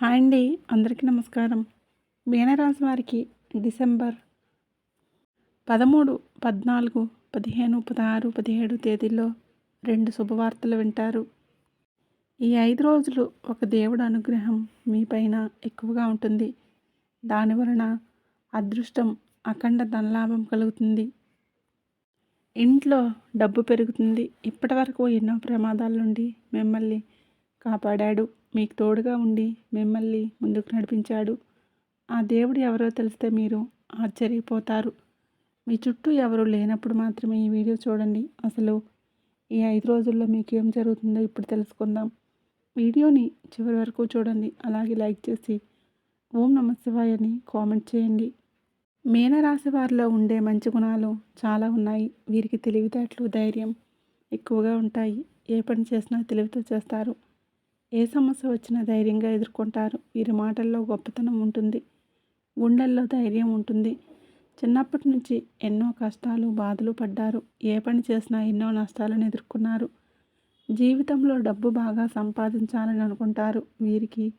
Hi అండి అందరికీ నమస్కారం. మీనరాశి వారికి డిసెంబర్ పదమూడు పద్నాలుగు పదిహేను పదహారు పదిహేడు తేదీల్లో రెండు శుభవార్తలు వింటారు. ఈ ఐదు రోజులు ఒక దేవుడు అనుగ్రహం మీ పైన ఎక్కువగా ఉంటుంది. దాని వలన అదృష్టం అఖండ ధనలాభం కలుగుతుంది. ఇంట్లో డబ్బు పెరుగుతుంది. ఇప్పటివరకు ఎన్నో ప్రమాదాల నుండి మిమ్మల్ని కాపాడాడు. మీకు తోడుగా ఉండి మిమ్మల్ని ముందుకు నడిపించాడు. ఆ దేవుడు ఎవరో తెలిస్తే మీరు ఆశ్చర్యపోతారు. మీ చుట్టూ ఎవరు లేనప్పుడు మాత్రమే ఈ వీడియో చూడండి. అసలు ఈ ఐదు రోజుల్లో మీకు ఏం జరుగుతుందో ఇప్పుడు తెలుసుకుందాం. వీడియోని చివరి వరకు చూడండి. అలాగే లైక్ చేసి ఓం నమ శివాయని కామెంట్ చేయండి. మీనరాశి వారిలో ఉండే మంచి గుణాలు చాలా ఉన్నాయి. వీరికి తెలివితేటలు ధైర్యం ఎక్కువగా ఉంటాయి. ఏ పని చేసినా తెలివితో చేస్తారు. ఏ సమస్య వచ్చినా ధైర్యంగా ఎదుర్కొంటారు. వీరి మాటల్లో గొప్పతనం ఉంటుంది. గుండెల్లో ధైర్యం ఉంటుంది. చిన్నప్పటి నుంచి ఎన్నో కష్టాలు బాధలు పడ్డారు. ఏ పని చేసినా ఎన్నో నష్టాలను ఎదుర్కొన్నారు. జీవితంలో డబ్బు బాగా సంపాదించాలని అనుకుంటారు. వీరికి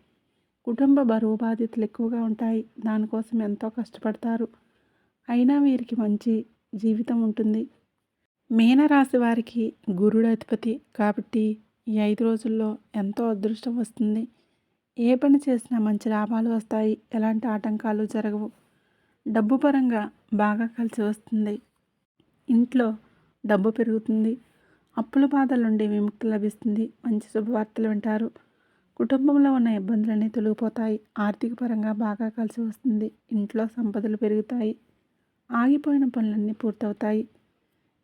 కుటుంబ బరువు బాధ్యతలు ఎక్కువగా ఉంటాయి. దానికోసం ఎంతో కష్టపడతారు. అయినా వీరికి మంచి జీవితం ఉంటుంది. మీనరాశి వారికి గురుడు అధిపతి కాబట్టి ఈ ఐదు రోజుల్లో ఎంతో అదృష్టం వస్తుంది. ఏ పని చేసినా మంచి లాభాలు వస్తాయి. ఎలాంటి ఆటంకాలు జరగవు. డబ్బు పరంగా బాగా కలిసి వస్తుంది. ఇంట్లో డబ్బు పెరుగుతుంది. అప్పుల బాధల నుండి విముక్తి లభిస్తుంది. మంచి శుభవార్తలు వింటారు. కుటుంబంలో ఉన్న ఇబ్బందులన్నీ తొలగిపోతాయి. ఆర్థిక పరంగా బాగా కలిసి వస్తుంది. ఇంట్లో సంపదలు పెరుగుతాయి. ఆగిపోయిన పనులన్నీ పూర్తవుతాయి.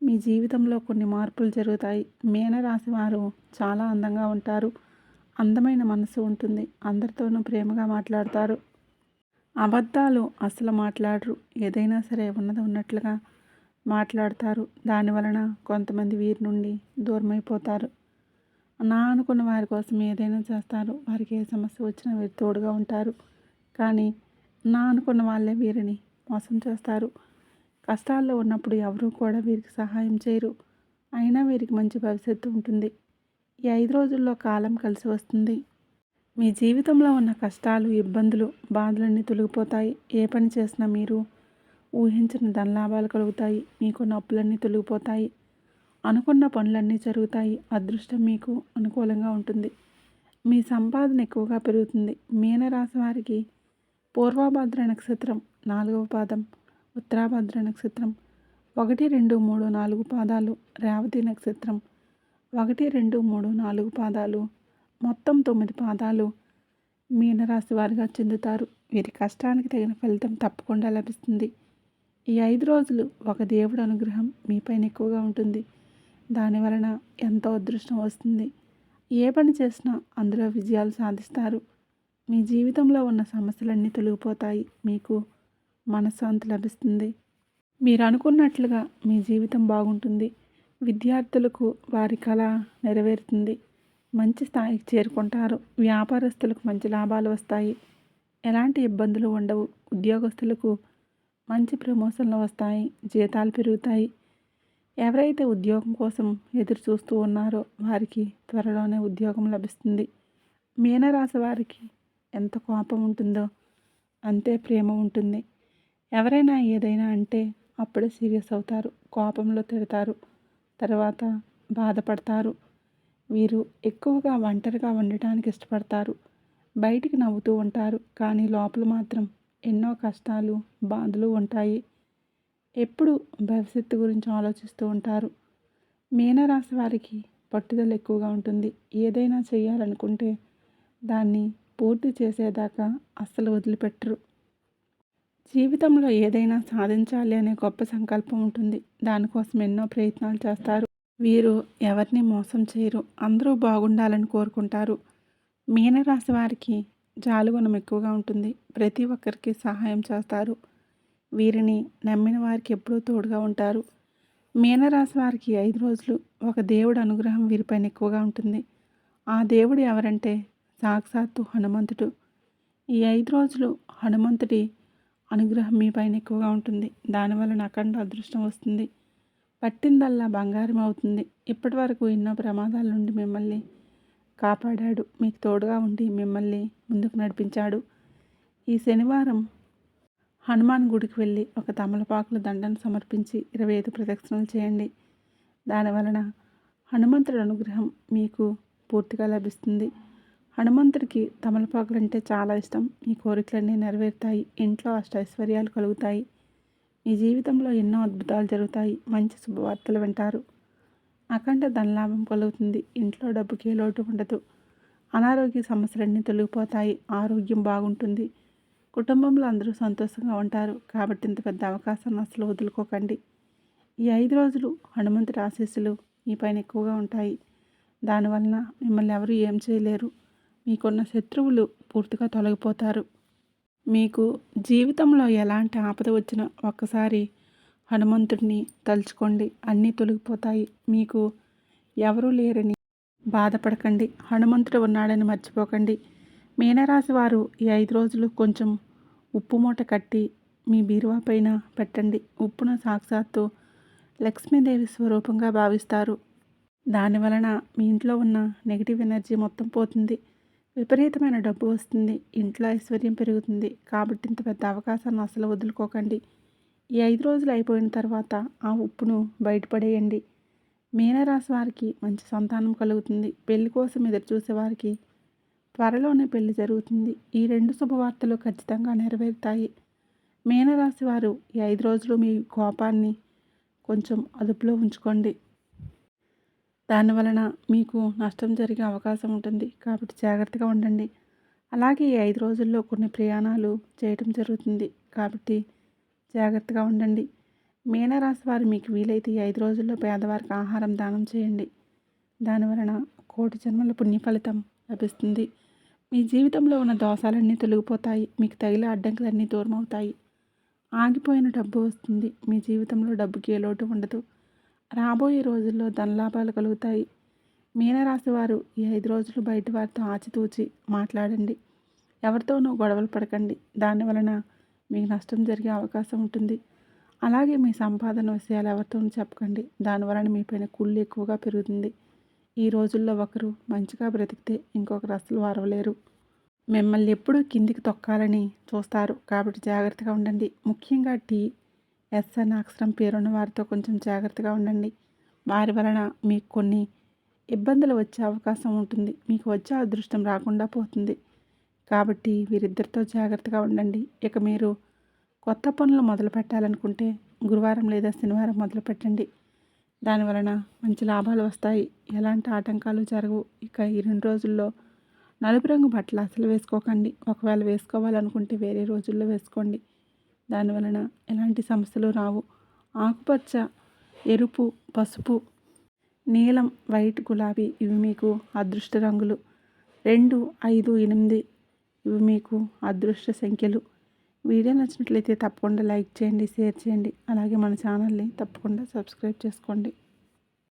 మీ జీవితంలో కొన్ని మార్పులు జరుగుతాయి. మీనరాశి వారు చాలా అందంగా ఉంటారు. అందమైన మనసు ఉంటుంది. అందరితోనూ ప్రేమగా మాట్లాడతారు. అబద్ధాలు అసలు మాట్లాడరు. ఏదైనా సరే ఉన్నది ఉన్నట్లుగా మాట్లాడతారు. దాని వలన కొంతమంది వీరి నుండి దూరమైపోతారు. నా అనుకున్న వారి కోసం ఏదైనా చేస్తారు. వారికి ఏ సమస్య వచ్చినా వీరు తోడుగా ఉంటారు. కానీ నా అనుకున్న వాళ్ళే వీరిని మోసం చేస్తారు. కష్టాల్లో ఉన్నప్పుడు ఎవరూ కూడా వీరికి సహాయం చేయరు. అయినా వీరికి మంచి భవిష్యత్తు ఉంటుంది. ఈ ఐదు రోజుల్లో కాలం కలిసి వస్తుంది. మీ జీవితంలో ఉన్న కష్టాలు ఇబ్బందులు బాధలన్నీ తొలగిపోతాయి. ఏ పని చేసినా మీరు ఊహించిన ధనలాభాలు కలుగుతాయి. మీకున్న అప్పులన్నీ తొలగిపోతాయి. అనుకున్న పనులన్నీ జరుగుతాయి. అదృష్టం మీకు అనుకూలంగా ఉంటుంది. మీ సంపాదన ఎక్కువగా పెరుగుతుంది. మీనరాశి వారికి పూర్వభద్ర నక్షత్రం నాలుగవ పాదం. ఉత్తరాభద్ర నక్షత్రం. ఒకటి రెండు మూడు నాలుగు పాదాలు రేవతి నక్షత్రం. ఒకటి రెండు మూడు నాలుగు పాదాలు మొత్తం తొమ్మిది పాదాలు మీనరాశి వారిగా చెందుతారు. వీరి కష్టానికి తగిన ఫలితం తప్పకుండా లభిస్తుంది. ఈ ఐదు రోజులు ఒక దేవుడు అనుగ్రహం మీపైన ఎక్కువగా ఉంటుంది. దాని వలన ఎంతో అదృష్టం వస్తుంది. ఏ పని చేసినా అందులో విజయాలు సాధిస్తారు. మీ జీవితంలో ఉన్న సమస్యలన్నీ తొలగిపోతాయి. మీకు మనశ్శాంతి లభిస్తుంది. మీరు అనుకున్నట్లుగా మీ జీవితం బాగుంటుంది. విద్యార్థులకు వారి కళ నెరవేరుతుంది. మంచి స్థాయికి చేరుకుంటారు. వ్యాపారస్తులకు మంచి లాభాలు వస్తాయి. ఎలాంటి ఇబ్బందులు ఉండవు. ఉద్యోగస్తులకు మంచి ప్రమోషన్లు వస్తాయి. జీతాలు పెరుగుతాయి. ఎవరైతే ఉద్యోగం కోసం ఎదురు చూస్తూ ఉన్నారో వారికి త్వరలోనే ఉద్యోగం లభిస్తుంది. మీనరాశి వారికి ఎంత కోపం ఉంటుందో అంతే ప్రేమ ఉంటుంది. ఎవరైనా ఏదైనా అంటే అప్పుడే సీరియస్ అవుతారు కోపంలో తిడతారు తర్వాత బాధపడతారు. వీరు ఎక్కువగా ఒంటరిగా ఉండటానికి ఇష్టపడతారు. బయటికి నవ్వుతూ ఉంటారు కానీ లోపల మాత్రం ఎన్నో కష్టాలు బాధలు ఉంటాయి. ఎప్పుడు భవిష్యత్తు గురించి ఆలోచిస్తూ ఉంటారు. మీనరాశి వారికి పట్టుదల ఎక్కువగా ఉంటుంది. ఏదైనా చేయాలనుకుంటే దాన్ని పూర్తి చేసేదాకా అస్సలు వదిలిపెట్టరు. జీవితంలో ఏదైనా సాధించాలి అనే గొప్ప సంకల్పం ఉంటుంది. దానికోసం ఎన్నో ప్రయత్నాలు చేస్తారు. వీరు ఎవరిని మోసం చేయరు. అందరూ బాగుండాలని కోరుకుంటారు. మీనరాశి వారికి జాలుగుణం ఎక్కువగా ఉంటుంది. ప్రతి ఒక్కరికి సహాయం చేస్తారు. వీరిని నమ్మిన వారికి ఎప్పుడూ తోడుగా ఉంటారు. మీనరాశి వారికి ఐదు రోజులు ఒక దేవుడు అనుగ్రహం వీరిపైన ఎక్కువగా ఉంటుంది. ఆ దేవుడు ఎవరంటే సాక్షాత్తు హనుమంతుడు. ఈ ఐదు రోజులు హనుమంతుడి అనుగ్రహం మీ పైన ఎక్కువగా ఉంటుంది. దానివలన అఖండ అదృష్టం వస్తుంది. పట్టిందల్లా బంగారం అవుతుంది. ఇప్పటి వరకు ఎన్నో ప్రమాదాల నుండి మిమ్మల్ని కాపాడాడు. మీకు తోడుగా ఉండి మిమ్మల్ని ముందుకు నడిపించాడు. ఈ శనివారం హనుమాన్ గుడికి వెళ్ళి ఒక తమలపాకుల దండను సమర్పించి ఇరవై ఐదు ప్రదక్షిణలు చేయండి. దానివలన హనుమంతుడి అనుగ్రహం మీకు పూర్తిగా లభిస్తుంది. హనుమంతుడికి తమలపాకులు అంటే చాలా ఇష్టం. ఈ కోరికలన్నీ నెరవేరుతాయి. ఇంట్లో అష్టైశ్వర్యాలు కలుగుతాయి. మీ జీవితంలో ఎన్నో అద్భుతాలు జరుగుతాయి. మంచి శుభవార్తలు వింటారు. అఖండ ధనలాభం కలుగుతుంది. ఇంట్లో డబ్బుకి లోటు ఉండదు. అనారోగ్య సమస్యలన్నీ తొలగిపోతాయి. ఆరోగ్యం బాగుంటుంది. కుటుంబంలో అందరూ సంతోషంగా ఉంటారు. కాబట్టి ఇంత పెద్ద అవకాశాన్ని అసలు వదులుకోకండి. ఈ ఐదు రోజులు హనుమంతుడి ఆశీస్సులు మీ పైన ఎక్కువగా ఉంటాయి. దానివలన మిమ్మల్ని ఎవరూ ఏం చేయలేరు. మీకున్న శత్రువులు పూర్తిగా తొలగిపోతారు. మీకు జీవితంలో ఎలాంటి ఆపద వచ్చినా ఒక్కసారి హనుమంతుడిని తలుచుకోండి. అన్నీ తొలగిపోతాయి. మీకు ఎవరూ లేరని బాధపడకండి. హనుమంతుడు ఉన్నాడని మర్చిపోకండి. మీనరాశి వారు ఈ ఐదు రోజులు కొంచెం ఉప్పు మూట కట్టి మీ బీరువా పైన పెట్టండి. ఉప్పును సాక్షాత్తు లక్ష్మీదేవి స్వరూపంగా భావిస్తారు. దాని వలన మీ ఇంట్లో ఉన్న నెగిటివ్ ఎనర్జీ మొత్తం పోతుంది. విపరీతమైన డబ్బు వస్తుంది. ఇంట్లో ఐశ్వర్యం పెరుగుతుంది. కాబట్టి ఇంత పెద్ద అవకాశాన్ని అసలు వదులుకోకండి. ఈ ఐదు రోజులు అయిపోయిన తర్వాత ఆ ఉప్పును బయటపడేయండి. మీనరాశి వారికి మంచి సంతానం కలుగుతుంది. పెళ్ళి కోసం ఎదురు చూసే వారికి త్వరలోనే పెళ్ళి జరుగుతుంది. ఈ రెండు శుభవార్తలు ఖచ్చితంగా నెరవేరుతాయి. మీనరాశి వారు ఈ ఐదు రోజులు మీ కోపాన్ని కొంచెం అదుపులో ఉంచుకోండి. దానివలన మీకు నష్టం జరిగే అవకాశం ఉంటుంది. కాబట్టి జాగ్రత్తగా ఉండండి. అలాగే ఈ ఐదు రోజుల్లో కొన్ని ప్రయాణాలు చేయటం జరుగుతుంది. కాబట్టి జాగ్రత్తగా ఉండండి. మీనరాశి వారు మీకు వీలైతే ఈ ఐదు రోజుల్లో పేదవారికి ఆహారం దానం చేయండి. దానివలన కోటి జన్మల పుణ్య ఫలితం లభిస్తుంది. మీ జీవితంలో ఉన్న దోషాలన్నీ తొలగిపోతాయి. మీకు తగిలే అడ్డంకులన్నీ దూరం అవుతాయి ఆగిపోయిన డబ్బు వస్తుంది. మీ జీవితంలో డబ్బుకి ఏ లోటు ఉండదు. రాబోయే రోజుల్లో ధనలాభాలు కలుగుతాయి. మీనరాశి వారు ఈ ఐదు రోజులు బయట వారితో ఆచితూచి మాట్లాడండి. ఎవరితోనూ గొడవలు పడకండి. దాని వలన మీకు నష్టం జరిగే అవకాశం ఉంటుంది. అలాగే మీ సంపాదన విషయాలు ఎవరితోనూ చెప్పకండి. దానివలన మీ పైన కుళ్ళు ఎక్కువగా పెరుగుతుంది. ఈ రోజుల్లో ఒకరు మంచిగా బ్రతికితే ఇంకొకరు అసలు వారవలేరు. మిమ్మల్ని ఎప్పుడూ కిందికి తొక్కాలని చూస్తారు. కాబట్టి జాగ్రత్తగా ఉండండి. ముఖ్యంగా టీ ఎస్ అన్న అక్షరం పేరున్న వారితో కొంచెం జాగ్రత్తగా ఉండండి. వారి వలన మీకు కొన్ని ఇబ్బందులు వచ్చే అవకాశం ఉంటుంది. మీకు వచ్చే అదృష్టం రాకుండా పోతుంది. కాబట్టి వీరిద్దరితో జాగ్రత్తగా ఉండండి. ఇక మీరు కొత్త పనులు మొదలు పెట్టాలనుకుంటే గురువారం లేదా శనివారం మొదలు పెట్టండి. దానివలన మంచి లాభాలు వస్తాయి. ఎలాంటి ఆటంకాలు జరగవు. ఇక ఈ రెండు రోజుల్లో నలుపు రంగు బట్టలు అసలు వేసుకోకండి. ఒకవేళ వేసుకోవాలనుకుంటే వేరే రోజుల్లో వేసుకోండి. దానివలన ఎలాంటి సమస్యలు రావు. ఆకుపచ్చ ఎరుపు పసుపు నీలం వైట్ గులాబీ ఇవి మీకు అదృష్ట రంగులు. రెండు ఐదు ఎనిమిది ఇవి మీకు అదృష్ట సంఖ్యలు. వీడియో నచ్చినట్లయితే తప్పకుండా లైక్ చేయండి షేర్ చేయండి. అలాగే మన ఛానల్ని తప్పకుండా సబ్స్క్రైబ్ చేసుకోండి.